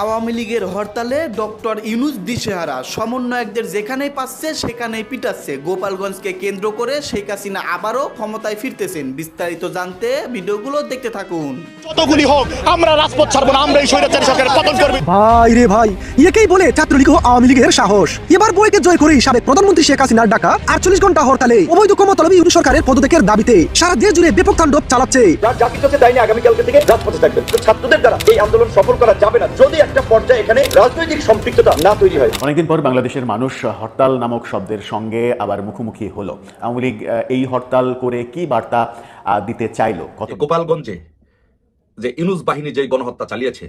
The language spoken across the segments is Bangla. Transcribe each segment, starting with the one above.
আওয়ামী লীগের হরতালে ডক্টর ইউনুস দিশেহারা সমন্বয়কদের যেখানেই পাচ্ছে সেখানেই পিটাচ্ছে। গোপালগঞ্জকে কেন্দ্র করে শেখ হাসিনা আবারও ক্ষমতায় ফিরতেছেন। বিস্তারিত জানতে ভিডিওগুলো দেখতে থাকুন। যতগুলি হোক আমরা রাজপথ ছাড়বো না আমরা এই স্বৈরাচারী সরকারের পতন করবি। ভাই রে ভাই একেই বলে ছাত্রলীগ ও আওয়ামী লীগের সাহস। এবার বইকে জয় করেই সাবেক প্রধানমন্ত্রী শেখ হাসিনার ডাকা আটচল্লিশ ঘণ্টা হরতালে অবৈধ ক্ষমতালবী ইউনি সরকারের পদত্যাগের দাবিতে সারা দেশ জুড়ে ব্যাপক তাণ্ডব চালাচ্ছে। যার যা কিছু আছে তাই নিয়ে আগামীকালকে থেকে রাজপথে থাকবেন। ছাত্রদের দ্বারা এই আন্দোলন সফল করা যাবে না। যদি একটা পর্যায়ে এখানে রাজনৈতিক সম্পৃক্ততা না তৈরি হয়। অনেকদিন পর বাংলাদেশের মানুষ হরতাল নামক শব্দের সঙ্গে আবার মুখোমুখি হলো। আওয়ামী লীগ আহ, এই হরতাল করে কি বার্তা দিতে চাইলো? কত গোপালগঞ্জে যে ইনুস বাহিনী যে গণহত্যা চালিয়েছে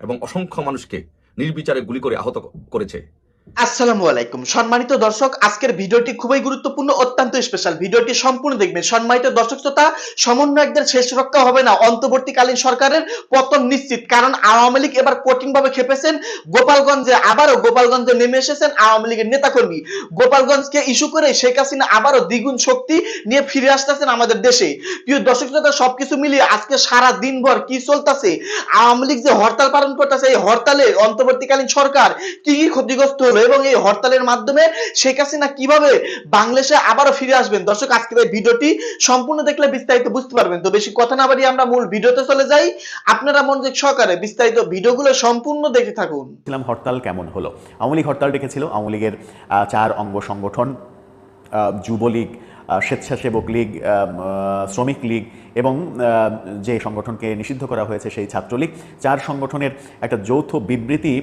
এবং অসংখ্য মানুষকে নির্বিচারে গুলি করে আহত করেছে আসসালামু আলাইকুম। সম্মানিত দর্শক, আজকের ভিডিওটি খুবই গুরুত্বপূর্ণ, অত্যন্ত স্পেশাল ভিডিওটি সম্পূর্ণ দেখবেন। সম্মানিত দর্শক শ্রোতা, সমন্বয়কদের শেষ রক্ষা হবে না অন্তর্বর্তীকালীন সরকারের পতন নিশ্চিত। কারণ আওয়ামী লীগ এবার কঠিন ভাবে খেপেছেন। গোপালগঞ্জে আবারও গোপালগঞ্জে নেমে এসেছেন আওয়ামী লীগের নেতাকর্মী। গোপালগঞ্জকে ইস্যু করে শেখ হাসিনা আবারও দ্বিগুণ শক্তি নিয়ে ফিরে আসতেছেন আমাদের দেশে। প্রিয় দর্শক শ্রোতা, সবকিছু মিলিয়ে আজকে সারা দিনভর কি চলতেছে? আওয়ামী লীগ যে হরতাল পালন করতেছে, এই হরতালে অন্তর্বর্তীকালীন সরকার কি কি ক্ষতিগ্রস্ত হলো এবং এই হরতালের মাধ্যমে শেখ হাসিনা কীভাবে বাংলাদেশে আবারও ফিরে আসবেন? দর্শক, আজকের এই ভিডিওটি সম্পূর্ণ দেখলে বিস্তারিত বুঝতে পারবেন। তো বেশি কথা না বাড়িয়ে আমরা মূল ভিডিওতে চলে যাই। আপনারা মনোযোগ সহকারে বিস্তারিত ভিডিওগুলো সম্পূর্ণ দেখে থাকুন। হরতাল কেমন হলো? আওয়ামী লীগ হরতাল ডেকেছিল। আওয়ামী লীগের চার অঙ্গ সংগঠন যুবলীগ স্বেচ্ছাসেবক লীগ শ্রমিক লীগ এবং যে সংগঠনকে নিষিদ্ধ করা হয়েছে সেই ছাত্রলীগ চার সংগঠনের একটা যৌথ বিবৃতি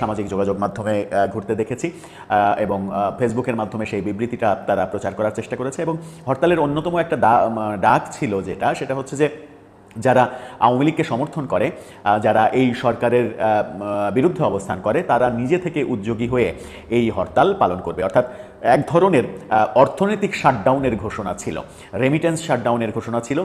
সামাজিক যোগাযোগ মাধ্যমে ঘুরতে দেখেছি এবং ফেসবুকের মাধ্যমে সেই বিবৃতিটা তারা প্রচার করার চেষ্টা করেছে এবং হরতালের অন্যতম একটা ডাক ছিল যেটা, সেটা হচ্ছে যে যারা আওয়ামী লীগকে সমর্থন করে যারা এই সরকারের বিরুদ্ধে অবস্থান করে, তারা নিজে থেকে উদ্যোগী হয়ে এই হরতাল পালন করবে। অর্থাৎ এক ধরনের অর্থনৈতিক শাটডাউনের ঘোষণা ছিল। রেমিটেন্স শাটডাউনের ঘোষণা ছিল।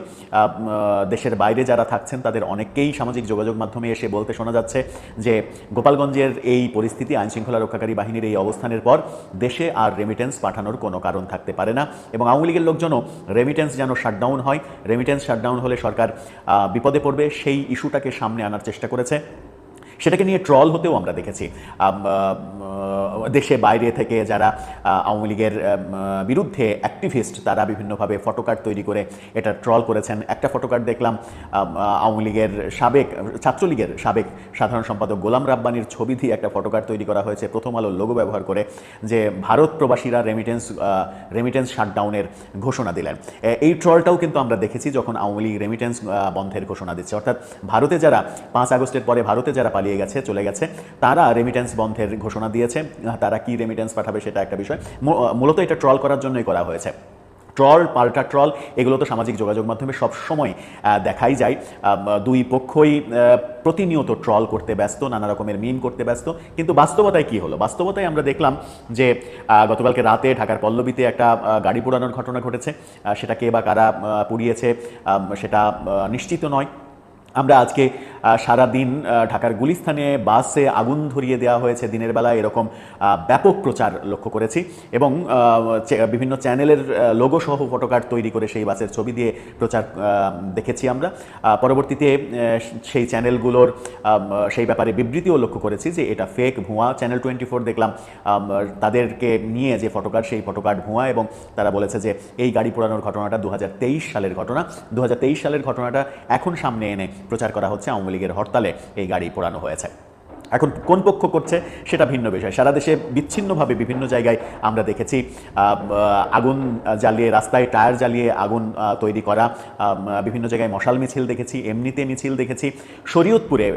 দেশের বাইরে যারা থাকছেন, তাদের অনেককেই সামাজিক যোগাযোগ মাধ্যমে এসে বলতে শোনা যাচ্ছে যে, গোপালগঞ্জের এই পরিস্থিতি, আইনশৃঙ্খলা রক্ষাকারী বাহিনীর এই অবস্থানের পর দেশে আর রেমিটেন্স পাঠানোর কোনো কারণ থাকতে পারে না। এবং আওয়ামী লীগের লোকজনও রেমিটেন্স যেন শাটডাউন হয় রেমিটেন্স শাটডাউন হলে সরকার বিপদে পড়বে, সেই ইস্যুটাকে সামনে আনার চেষ্টা করেছে। সেটাকে নিয়ে ট্রল হতেও আমরা দেখেছি। দেশে বাইরে থেকে যারা আওয়ামী লীগের বিরুদ্ধে অ্যাক্টিভিস্ট তারা বিভিন্নভাবে ফটোকার্ড তৈরি করে এটা ট্রল করেছেন। একটা ফটোকার্ড দেখলাম আওয়ামী লীগের সাবেক, ছাত্রলীগের সাবেক সাধারণ সম্পাদক গোলাম রাব্বানির ছবি দিয়ে একটা ফটোকার্ড তৈরি করা হয়েছে প্রথম আলোর লোগো ব্যবহার করে, যে ভারত প্রবাসীরা রেমিটেন্স রেমিটেন্স শাটডাউনের ঘোষণা দিলেন। এই ট্রলটাও কিন্তু আমরা দেখেছি যখন আওয়ামী লীগ রেমিটেন্স বন্ধের ঘোষণা দিচ্ছে। অর্থাৎ ভারতে যারা, পাঁচ আগস্টের পরে ভারতে যারা পালিয়ে গেছে, চলে গেছে, তারা রেমিটেন্স বন্ধের ঘোষণা দিয়েছে। তারা কি রেমিটেন্স পাঠাবে সেটা একটা বিষয়। মূলত এটা ট্রল করার জন্যই করা হয়েছে। ট্রল পাল্টা ট্রল এগুলো তো সামাজিক যোগাযোগ মাধ্যমে সবসময় দেখাই যায়। দুই পক্ষই প্রতিনিয়ত ট্রল করতে ব্যস্ত, নানা রকমের মিম করতে ব্যস্ত। কিন্তু বাস্তবতায় কি হলো? বাস্তবতায় আমরা দেখলাম যে গতকালকে রাতে ঢাকার পল্লবীতে একটা গাড়ি পোড়ানোর ঘটনা ঘটেছে। সেটা কে বা কারা পুড়িয়েছে সেটা নিশ্চিত নয়। আমরা আজকে সারা দিন ঢাকার গুলিস্থানে বাসে আগুন ধরিয়ে দেওয়া হয়েছে। দিনের বেলা এরকম ব্যাপক প্রচার লক্ষ্য করেছি এবং বিভিন্ন চ্যানেলের লোগো সহ ফটোকার্ড তৈরি করে সেই বাসের ছবি দিয়ে প্রচার দেখেছি আমরা। পরবর্তীতে সেই চ্যানেলগুলোর সেই ব্যাপারে বিবৃতিও লক্ষ্য করেছি যে এটা ফেক ভুয়া। চ্যানেল টোয়েন্টি ফোর দেখলাম তাদেরকে নিয়ে যে ফটোকার্ড, সেই ফটোকার্ড ভুয়া এবং তারা বলেছে যে এই গাড়ি পোড়ানোর ঘটনাটা দু হাজার তেইশ সালের ঘটনা। দু হাজার তেইশ সালের ঘটনাটা এখন সামনে এনে প্রচার করা হচ্ছে আওয়ামী লীগের হরতালে এই গাড়ি পোড়ানো হয়েছে। এখন কোন পক্ষ করছে সেটা ভিন্ন বিষয়। সারা দেশে বিচ্ছিন্নভাবে বিভিন্ন জায়গায় আমরা দেখেছি আগুন জ্বালিয়ে, রাস্তায় টায়ার জ্বালিয়ে আগুন তৈরি করা বিভিন্ন জায়গায় মশাল মিছিল দেখেছি, এমনিতে মিছিল দেখেছি। শরীয়তপুরে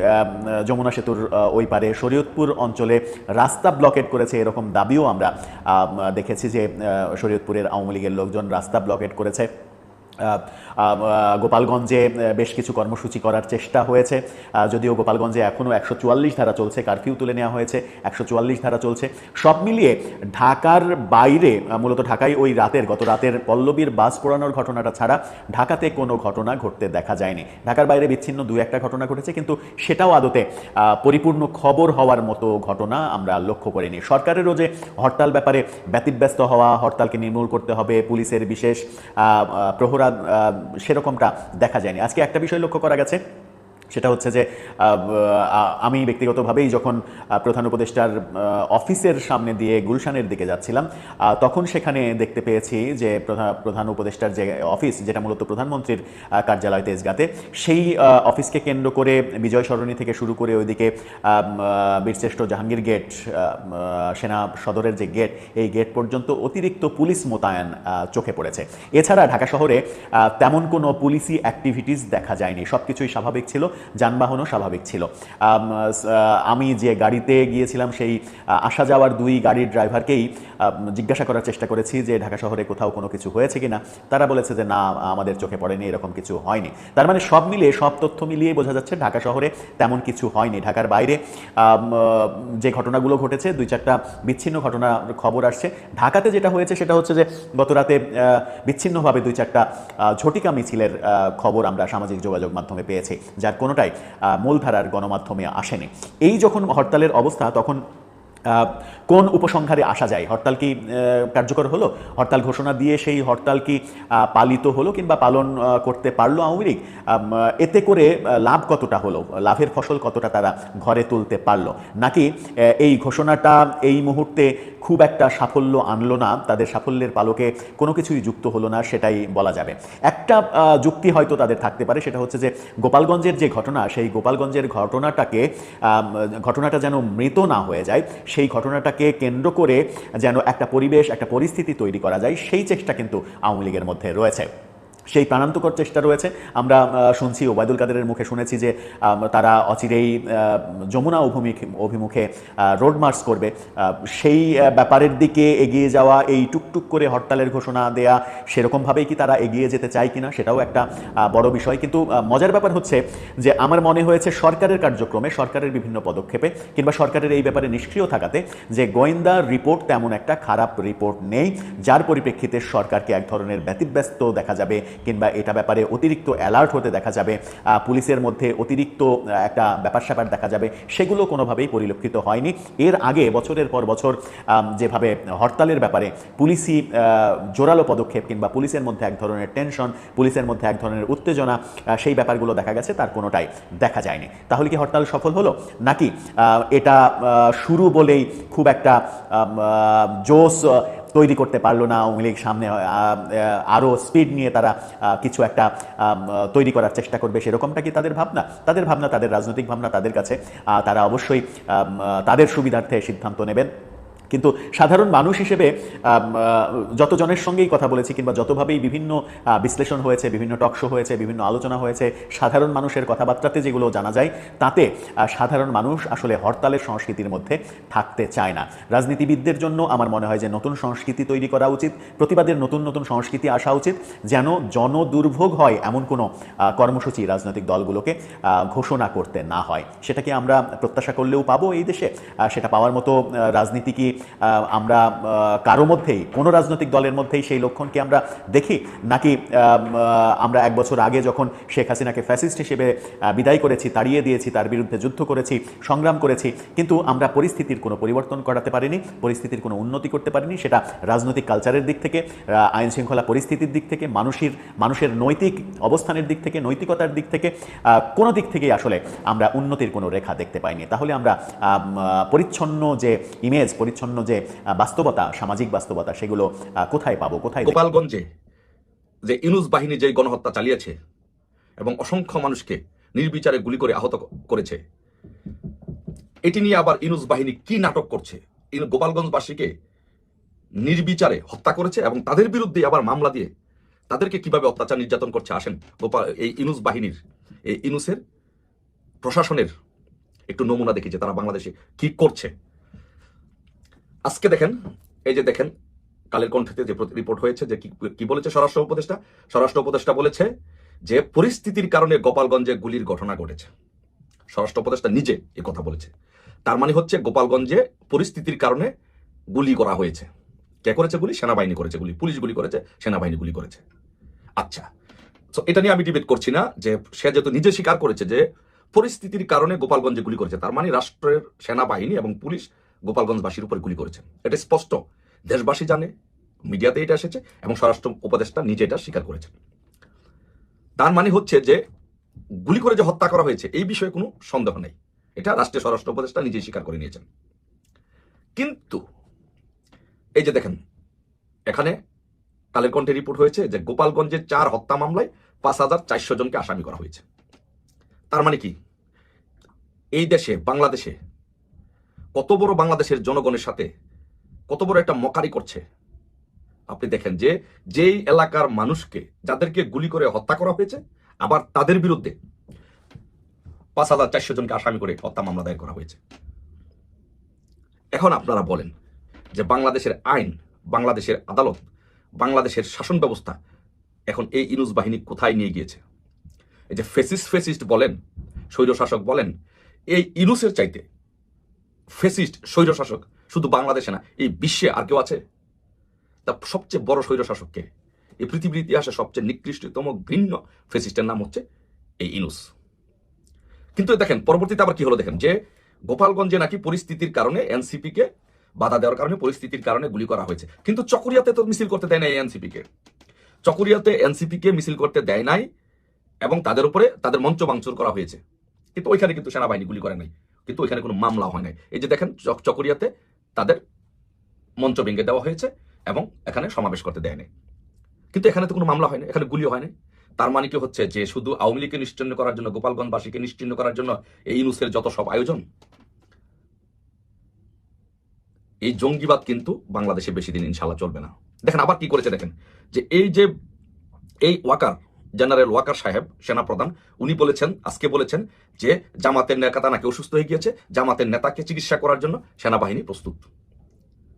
যমুনা সেতুর ওই পারে শরীয়তপুর অঞ্চলে রাস্তা ব্লকেট করেছে এরকম দাবিও আমরা দেখেছি যে শরীয়তপুরের আওয়ামী লীগের লোকজন রাস্তা ব্লকেট করেছে। গোপালগঞ্জে বেশ কিছু কর্মসূচি করার চেষ্টা হয়েছে। যদিও গোপালগঞ্জে এখনও একশো চুয়াল্লিশ ধারা চলছে, কারফিউ তুলে নেওয়া হয়েছে, একশো চুয়াল্লিশ ধারা চলছে। সব মিলিয়ে ঢাকার বাইরে মূলত ঢাকায় ওই রাতের, গত রাতের পল্লবীর বাস পোড়ানোর ঘটনাটা ছাড়া ঢাকাতে কোনো ঘটনা ঘটতে দেখা যায়নি। ঢাকার বাইরে বিচ্ছিন্ন দু একটা ঘটনা ঘটেছে, কিন্তু সেটাও আদতে পরিপূর্ণ খবর হওয়ার মতো ঘটনা আমরা লক্ষ্য করিনি। সরকারেরও যে হরতাল ব্যাপারে ব্যতিব্যস্ত হওয়া, হরতালকে নির্মূল করতে হবে, পুলিশের বিশেষ প্রহরা সেরকমটা দেখা যায়নি। আজকে একটা বিষয় লক্ষ্য করা গেছে। সেটা হচ্ছে যে আমি ব্যক্তিগতভাবেই যখন প্রধান উপদেষ্টার অফিসের সামনে দিয়ে গুলশানের দিকে যাচ্ছিলাম তখন সেখানে দেখতে পেয়েছি যে প্রধান উপদেষ্টার যে অফিস, যেটা মূলত প্রধানমন্ত্রীর কার্যালয় তেজগাতে, সেই অফিসকে কেন্দ্র করে বিজয় সরণি থেকে শুরু করে ওইদিকে বীরশ্রেষ্ঠ জাহাঙ্গীর গেট সেনা সদরের যে গেট, এই গেট পর্যন্ত অতিরিক্ত পুলিশ মোতায়েন চোখে পড়েছে। এছাড়া ঢাকা শহরে তেমন কোনো পুলিশি অ্যাক্টিভিটিস দেখা যায়নি। সব কিছুই স্বাভাবিক ছিল। যানবাহনও স্বাভাবিক ছিল। আমি যে গাড়িতে গিয়েছিলাম সেই আসা যাওয়ার দুই গাড়ির ড্রাইভারকেই জিজ্ঞাসা করার চেষ্টা করেছি যে ঢাকা শহরে কোথাও কোনো কিছু হয়েছে কিনা। তারা বলেছে যে, না, আমাদের চোখে পড়েনি, এরকম কিছু হয়নি। তার মানে সব মিলিয়ে সব তথ্য মিলিয়ে বোঝা যাচ্ছে ঢাকা শহরে তেমন কিছু হয়নি। ঢাকার বাইরে যে ঘটনাগুলো ঘটেছে, দুই চারটা বিচ্ছিন্ন ঘটনার খবর আসছে। ঢাকাতে যেটা হয়েছে সেটা হচ্ছে যে, গত রাতে বিচ্ছিন্নভাবে দুই চারটা ঝটিকা মিছিলের খবর আমরা সামাজিক যোগাযোগ মাধ্যমে পেয়েছি। যার কোনোটাই মূলধারার গণমাধ্যমে আসেনি। এই যখন হরতালের অবস্থা তখন কোন উপসংহারে আসা যায়? হরতাল কি কার্যকর হলো? হরতাল ঘোষণা দিয়ে সেই হরতাল কি পালিত হলো কিংবা পালন করতে পারল আওয়ামী লীগ? এতে করে লাভ কতটা হলো? লাভের ফসল কতটা তারা ঘরে তুলতে পারল? নাকি এই ঘোষণাটা এই মুহূর্তে খুব একটা সাফল্য আনলো না? তাদের সাফল্যের পালকে কোনো কিছুই যুক্ত হলো না, সেটাই বলা যাবে। একটা যুক্তি হয়তো তাদের থাকতে পারে, সেটা হচ্ছে যে গোপালগঞ্জের যে ঘটনা, সেই গোপালগঞ্জের ঘটনাটাকে ঘটনাটা যেন মৃত না হয়ে যায় সেই ঘটনাটাকে কেন্দ্র করে যেন একটা পরিবেশ, একটা পরিস্থিতি তৈরি করা যায়, সেই চেষ্টা কিন্তু আওয়ামী লীগের মধ্যে রয়েছে। সেই প্রাণান্তকর চেষ্টা রয়েছে। আমরা শুনছি ওবায়দুল কাদেরের মুখে শুনেছি যে তারা অচিরেই যমুনা অভিমুখে অভিমুখে রোড মার্চ করবে। সেই ব্যাপারের দিকে এগিয়ে যাওয়া, এই টুকটুক করে হরতালের ঘোষণা দেয়া, সেরকমভাবেই কি তারা এগিয়ে যেতে চায় কিনা সেটাও একটা বড় বিষয়। কিন্তু মজার ব্যাপার হচ্ছে যে, আমার মনে হয়েছে সরকারের কার্যক্রমে সরকারের বিভিন্ন পদক্ষেপে কিংবা সরকারের এই ব্যাপারে নিষ্ক্রিয় থাকাতে যে, গোয়েন্দা রিপোর্ট তেমন একটা খারাপ রিপোর্ট নেই। যার পরিপ্রেক্ষিতে সরকারকে এক ধরনের ব্যতিব্যস্ত দেখা যাবে কিংবা এটা ব্যাপারে অতিরিক্ত অ্যালার্ট হতে দেখা যাবে পুলিশের মধ্যে অতিরিক্ত একটা ব্যাপার স্যাপার দেখা যাবে, সেগুলো কোনোভাবেই পরিলক্ষিত হয়নি। এর আগে বছরের পর বছর যেভাবে হরতালের ব্যাপারে পুলিশি জোরালো পদক্ষেপ কিংবা পুলিশের মধ্যে এক ধরনের টেনশন পুলিশের মধ্যে এক ধরনের উত্তেজনা সেই ব্যাপারগুলো দেখা গেছে, তার কোনোটাই দেখা যায়নি। তাহলে কি হরতাল সফল হলো? নাকি এটা শুরু বলেই খুব একটা জোশ তৈরি করতে পারল না আওয়ামী লীগ সামনে আরও স্পিড নিয়ে তারা কিছু একটা তৈরি করার চেষ্টা করবে সেরকমটা কি তাদের ভাবনা? তাদের ভাবনা, তাদের রাজনৈতিক ভাবনা তাদের কাছে তারা অবশ্যই তাদের সুবিধার্থে সিদ্ধান্ত নেবেন। কিন্তু সাধারণ মানুষ হিসেবে যতজনের সঙ্গেই কথা বলেছি কিংবা যতভাবেই বিভিন্ন বিশ্লেষণ হয়েছে, বিভিন্ন টকশো হয়েছে, বিভিন্ন আলোচনা হয়েছে, সাধারণ মানুষের কথাবার্তাতে যেগুলো জানা যায়, তাতে সাধারণ মানুষ আসলে হরতালের সংস্কৃতির মধ্যে থাকতে চায় না। রাজনীতিবিদদের জন্য আমার মনে হয় যে নতুন সংস্কৃতি তৈরি করা উচিত, প্রতিবাদের নতুন নতুন সংস্কৃতি আসা উচিত, যেন জনদুর্ভোগ হয় এমন কোনো কর্মসূচি রাজনৈতিক দলগুলোকে ঘোষণা করতে না হয়। সেটাকে আমরা প্রত্যাশা করলেও পাবো এই দেশে সেটা পাওয়ার মতো রাজনীতি কি আমরা কারও মধ্যেই, কোনো রাজনৈতিক দলের মধ্যেই সেই লক্ষণকে আমরা দেখি, নাকি আমরা এক বছর আগে যখন শেখ হাসিনাকে ফ্যাসিস্ট হিসেবে বিদায় করেছি, তাড়িয়ে দিয়েছি, তার বিরুদ্ধে যুদ্ধ করেছি, সংগ্রাম করেছি, কিন্তু আমরা পরিস্থিতির কোনো পরিবর্তন করাতে পারিনি, পরিস্থিতির কোনো উন্নতি করতে পারিনি, সেটা রাজনৈতিক কালচারের দিক থেকে আইন শৃঙ্খলা পরিস্থিতির দিক থেকে, মানুষের মানুষের নৈতিক অবস্থানের দিক থেকে, নৈতিকতার দিক থেকে কোনো দিক থেকেই আসলে আমরা উন্নতির কোনো রেখা দেখতে পাইনি। তাহলে আমরা পরিচ্ছন্ন যে ইমেজ পরিচ্ছন্ন যে বাস্তবতা, সামাজিক বাস্তবতা, সেগুলো কোথায় পাবো, কোথায় গোপালগঞ্জে যে ইনুস বাহিনী যে গণহত্যা চালিয়েছে এবং অসংখ্য মানুষকে নির্বিচারে গুলি করে আহত করেছে, এটি নিয়ে আবার ইনুস বাহিনী কি নাটক করছে? গোপালগঞ্জবাসীকে নির্বিচারে হত্যা করেছে এবং তাদের বিরুদ্ধে আবার মামলা দিয়ে তাদেরকে কীভাবে অত্যাচার নির্যাতন করছে? আসেন, গোপাল এই ইনুস বাহিনীর, এই ইনুসের প্রশাসনের একটু নমুনা দেখি যে তারা বাংলাদেশে কি করছে। আজকে দেখেন, এই যে দেখেন, কালের কণ্ঠেতে যে রিপোর্ট হয়েছে যে কি- বলেছে স্বরাষ্ট্র উপদেষ্টা? স্বরাষ্ট্র উপদেষ্টা বলেছে যে পরিস্থিতির কারণে গোপালগঞ্জে গুলির ঘটনা ঘটেছে। স্বরাষ্ট্র উপদেষ্টা নিজে এ কথা বলেছে। তার মানে হচ্ছে গোপালগঞ্জে পরিস্থিতির কারণে গুলি করা হয়েছে। কে করেছে গুলি? সেনাবাহিনী করেছে গুলি। পুলিশ গুলি করেছে, সেনাবাহিনী গুলি করেছে। আচ্ছা তো এটা নিয়ে আমি ডিবেট করছি না যে সে যেহেতু নিজে স্বীকার করেছে যে পরিস্থিতির কারণে গোপালগঞ্জে গুলি করেছে, তার মানে রাষ্ট্রের সেনাবাহিনী এবং পুলিশ গোপালগঞ্জবাসীর উপর গুলি করেছে। এটা স্পষ্ট। দেশবাসী জানে, মিডিয়াতে এটা এসেছে এবং স্বরাষ্ট্র উপদেষ্টা নিজে এটা স্বীকার করেছেন। তার মানে হচ্ছে যে, গুলি করে যে হত্যা করা হয়েছে, এই বিষয়ে কোনো সন্দেহ নেই। এটা রাষ্ট্রীয় স্বরাষ্ট্র উপদেষ্টা নিজেই স্বীকার করে নিয়েছেন। কিন্তু, এই যে দেখেন, এখানে কালের কণ্ঠে রিপোর্ট হয়েছে যে গোপালগঞ্জের চার হত্যা মামলায় পাঁচ হাজার চারশো জনকে আসামি করা হয়েছে। তার মানে কি? এই দেশে, বাংলাদেশে কত বড় বাংলাদেশের জনগণের সাথে কত বড় একটা মকারি করছে। আপনি দেখেন যে, যেই এলাকার মানুষকে যাদেরকে গুলি করে হত্যা করা হয়েছে, আবার তাদের বিরুদ্ধে পাঁচ হাজার চারশো জনকে আসামি করে হত্যা মামলা দায়ের করা হয়েছে। এখন আপনারা বলেন যে, বাংলাদেশের আইন, বাংলাদেশের আদালত, বাংলাদেশের শাসন ব্যবস্থা এখন এই ইনুস বাহিনী কোথায় নিয়ে গিয়েছে? এই যে ফেসিস্ট ফেসিস্ট বলেন, স্বৈরশাসক বলেন, এই ইনুসের চাইতে ফেসিস্ট, স্বৈরশাসক, শুধু বাংলাদেশে না, এই বিশ্বে আর কেউ আছে? তা সবচেয়ে বড় স্বৈরশাসককে এই পৃথিবীর ইতিহাসে সবচেয়ে নিকৃষ্টতম ঘৃণ্য ফেসিস্টের নাম হচ্ছে এই ইনুস। কিন্তু দেখেন, পরবর্তীতে আবার কি হলো দেখেন, যে গোপালগঞ্জে নাকি পরিস্থিতির কারণে এনসিপি কে বাধা দেওয়ার কারণে পরিস্থিতির কারণে গুলি করা হয়েছে। কিন্তু চকরিয়াতে তো মিছিল করতে দেয় নাই এনসিপি কে। চকরিয়াতে এনসিপি কে মিছিল করতে দেয় নাই এবং তাদের উপরে তাদের মঞ্চ ভাঙচুর করা হয়েছে। কিন্তু ওইখানে কিন্তু সেনাবাহিনী গুলি করে নাই। কিন্তু ওইখানে কোনো মামলা হয় নাই। এই যে দেখেন চকরিয়াতে তাদের মঞ্চ ভেঙে দেওয়া হয়েছে এবং এখানে সমাবেশ করতে দেয় নাই কিন্তু এখানে তো কোনো মামলা হয়নি, এখানে গুলিও হয়নি। তার মানে কি হচ্ছে যে শুধু আওয়ামী লীগকে নিশ্চিন্ন করার জন্য, গোপালগঞ্জবাসীকে নিশ্চিন্ন করার জন্য এই ইনুসের যত সব আয়োজন, এই জঙ্গিবাদ কিন্তু বাংলাদেশে বেশি দিন ইনশাল্লাহ চলবে না। দেখেন আবার কি করেছে দেখেন, যে এই যে এই ওয়াকার জেনারেল ওয়াকার সাহেব, সেনাপ্রধান, উনি বলেছেন, আজকে বলেছেন যে জামাতের নেতা নাকি অসুস্থ হয়ে গিয়েছে। জামাতের নেতাকে চিকিৎসা করার জন্য সেনাবাহিনী প্রস্তুত।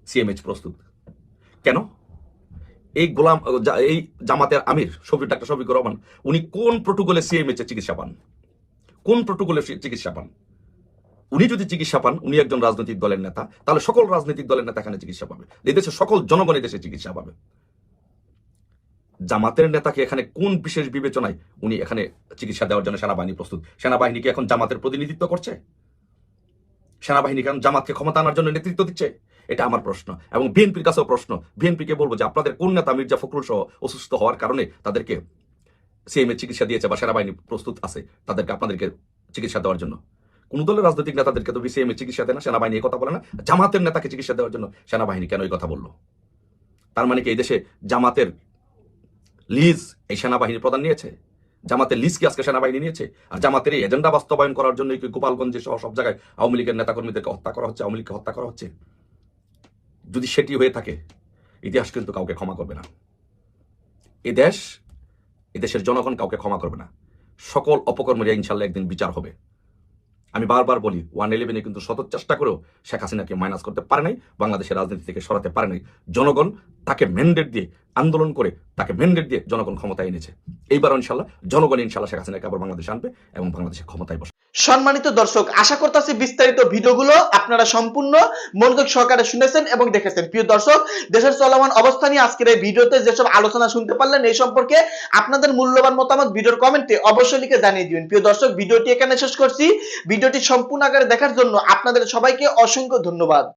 সিএমএইচ প্রস্তুত। কেন? এই গোলাম এই জামাতের আমির শফিক ডাক্তার শফিকুর রহমান, উনি কোন প্রোটোকলে সিএমএইচ চিকিৎসা পান? কোন প্রোটোকলে চিকিৎসা পান? উনি যদি চিকিৎসা পান, উনি একজন রাজনৈতিক দলের নেতা, তাহলে সকল রাজনৈতিক দলের নেতা এখানে চিকিৎসা পাবে। এদেশের সকল জনগণ দেশে চিকিৎসা পাবে। জামাতের নেতাকে এখানে কোন বিশেষ বিবেচনায় উনি এখানে চিকিৎসা দেওয়ার জন্য সেনাবাহিনী প্রস্তুত? সেনাবাহিনী কি এখন জামাতের প্রতিনিধিত্ব করছে? সেনাবাহিনী এখন জামাতকে ক্ষমতা আনার জন্য নেতৃত্ব দিচ্ছে? এটা আমার প্রশ্ন। এবং বিএনপির কাছেও প্রশ্ন। বিএনপিকে বলব যে আপনাদের কোন নেতা মির্জা ফখরুল সহ অসুস্থ হওয়ার কারণে তাদেরকে সিএমএ চিকিৎসা দিয়েছে বা সেনাবাহিনী প্রস্তুত আছে, তাদেরকে আপনাদেরকে চিকিৎসা দেওয়ার জন্য। কোন দলের রাজনৈতিক নেতাদেরকে তো সিএমএ চিকিৎসা দেয় না, সেনাবাহিনী এই কথা বলে না? জামাতের নেতাকে চিকিৎসা দেওয়ার জন্য সেনাবাহিনী কেন এই কথা বলল? তার মানে কি এই দেশে জামাতের লিজ এই সেনাবাহিনী প্রধান নিয়েছে। জামাতের লিজকে আজকে সেনাবাহিনী নিয়েছে। আর জামাতের এই এজেন্ডা বাস্তবায়ন করার জন্য গোপালগঞ্জে সহ সব জায়গায় আওয়ামী লীগের নেতাকর্মীদেরকে হত্যা করা হচ্ছে, আওয়ামী লীগকে হত্যা করা হচ্ছে? যদি সেটি হয়ে থাকে, ইতিহাস কিন্তু কাউকে ক্ষমা করবে না। এ দেশ এদেশের জনগণ কাউকে ক্ষমা করবে না। সকল অপকর্মের ইনশাল্লাহ একদিন বিচার হবে। আমি বারবার বলি ওয়ান ইলেভেনে কিন্তু শত চেষ্টা করেও শেখ হাসিনাকে মাইনাস করতে পারে নাই, বাংলাদেশের রাজনীতি থেকে সরাতে পারে নাই। জনগণ তাকে ম্যান্ডেট দিয়ে আন্দোলন করে তাকে ম্যান্ডেট দিয়ে জনগণ ক্ষমতায় এনেছে। এইবার ইনশাল্লাহ, জনগণ ইনশাল্লাহ শেখ হাসিনাকে আবার বাংলাদেশে আনবে এবং বাংলাদেশে ক্ষমতায় সম্মানিত দর্শক, আশা করতেছি বিস্তারিত ভিডিওগুলো আপনারা সম্পূর্ণ মনোযোগ সহকারে শুনেছেন এবং দেখেছেন। প্রিয় দর্শক, দেশের চলমান অবস্থা নিয়ে আজকের এই ভিডিওতে যেসব আলোচনা শুনতে পারলেন, এই সম্পর্কে আপনাদের মূল্যবান মতামত ভিডিওর কমেন্টে অবশ্যই লিখে জানিয়ে দিবেন। প্রিয় দর্শক, ভিডিওটি এখানে শেষ করছি। ভিডিওটি সম্পূর্ণ আকারে দেখার জন্য আপনাদের সবাইকে অসংখ্য ধন্যবাদ।